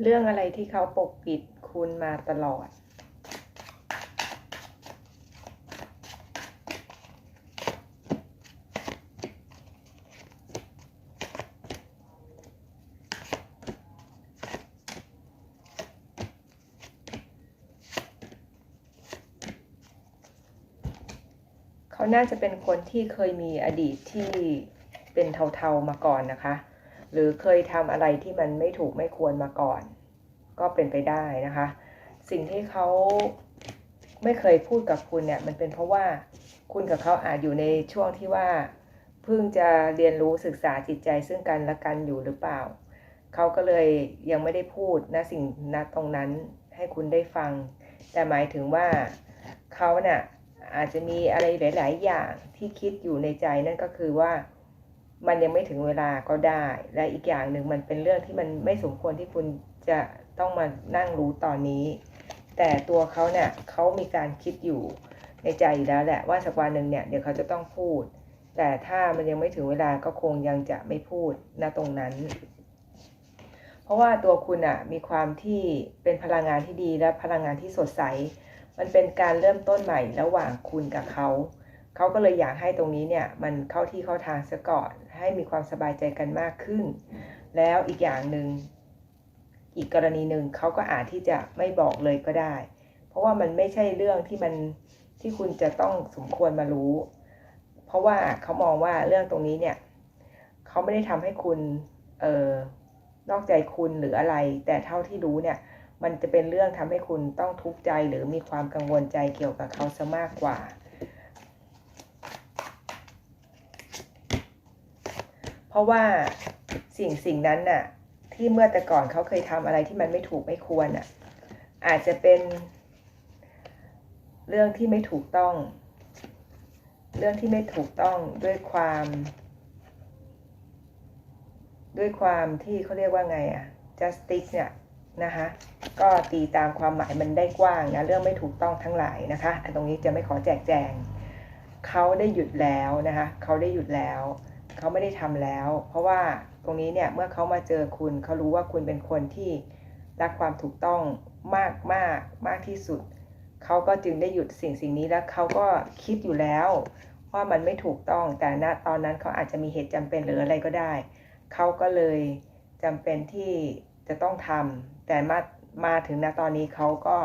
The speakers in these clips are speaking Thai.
เรื่องอะไรที่เขาปกปิดคุณมาตลอด เขาน่าจะเป็นคนที่เคยมีอดีตที่เป็นเทาๆมาก่อนนะคะ หรือเคยทำอะไรที่มันไม่ถูกไม่ควรมาก่อน ก็เป็นไปได้นะคะ สิ่งที่เขาไม่เคยพูดกับคุณเนี่ยมันเป็นเพราะว่าคุณกับเขาอาจอยู่ในช่วงที่ว่า เพิ่งจะเรียนรู้ศึกษาจิตใจซึ่งกันและกันอยู่หรือเปล่า เขาก็เลยยังไม่ได้พูดนะสิ่งณตรงนั้นให้คุณได้ฟัง แต่หมายถึงว่าเขาเนะ่ะอาจจะมีอะไรหลาย ๆ อย่างที่คิดอยู่ในใจนั่นก็คือว่า มันยังไม่ถึงเวลาก็ได้ และอีกอย่างหนึ่งมันเป็นเรื่องที่มันไม่สมควรที่คุณจะต้องมานั่งรู้ตอนนี้ แต่ตัวเขาเนี่ยเขามีการคิดอยู่ในใจอยู่แล้วแหละว่าสักวันหนึ่งเนี่ยเดี๋ยวเขาจะต้องพูด แต่ถ้ามันยังไม่ถึงเวลาก็คงยังจะไม่พูดณตรงนั้น เพราะว่าตัวคุณอะมีความที่เป็นพลังงานที่ดีและพลังงานที่สดใส มันเป็นการเริ่มต้นใหม่ระหว่างคุณกับเขา เขาก็เลยอยากให้ตรงนี้เนี่ยมันเข้าที่เข้าทางซะก่อนให้มีความสบายใจกันมากขึ้น แล้วอีกอย่างหนึ่งอีกกรณีหนึ่งเขาก็อาจที่จะไม่บอกเลยก็ได้ เพราะว่ามันไม่ใช่เรื่องที่มันที่คุณจะต้องสมควรมารู้ เพราะว่าเขามองว่าเรื่องตรงนี้เนี่ยเขาไม่ได้ทำให้คุณเออนอกใจคุณหรืออะไร แต่เท่าที่รู้เนี่ยมันจะเป็นเรื่องทำให้คุณต้องทุกข์ใจหรือมีความกังวลใจเกี่ยวกับเขาซะมากกว่า เพ ราะว่าสิ่งสิ่งนั้นน่ะ ที่เมื่อแต่ก่อนเขาเคยทำอะไรที่มันไม่ถูกไม่ควรน่ะ อาจจะเป็นเรื่องที่ไม่ถูกต้อง เรื่องที่ไม่ถูกต้องด้วยความ ด้วยความที่เขาเรียกว่าไงอะ justice เนี่ยนะคะ ก็ตีตามความหมายมันได้กว้างนะ เรื่องไม่ถูกต้องทั้งหลายนะคะ ตรงนี้จะไม่ขอแจกแจง เขาได้หยุดแล้วนะคะ เขาได้หยุดแล้ว เขาไม่ได้ทำแล้ว เพราะว่าตรงนี้เนี่ยเมื่อเขามาเจอคุณเขารู้ว่าคุณเป็นคนที่รักความถูกต้องมากมากมากที่สุด เขาก็จึงได้หยุดสิ่งสิ่งนี้แล้วเขาก็คิดอยู่แล้วว่ามันไม่ถูกต้องแต่ณตอนนั้นเขาอาจจะมีเหตุจำเป็นหรืออะไรก็ได้ เขาก็เลยจำเป็นที่จะต้องทำแต่มามาถึงณตอนนี้เขาก็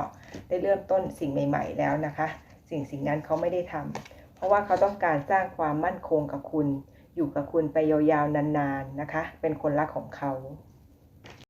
ได้เริ่มต้นสิ่งใหม่ ๆ แล้วนะคะ สิ่งสิ่งนั้นเขาไม่ได้ทำเพราะว่าเขาต้องการสร้างความมั่นคงกับคุณ อยู่กับคุณไปยาวๆนานๆนะคะ เป็นคนรักของเขา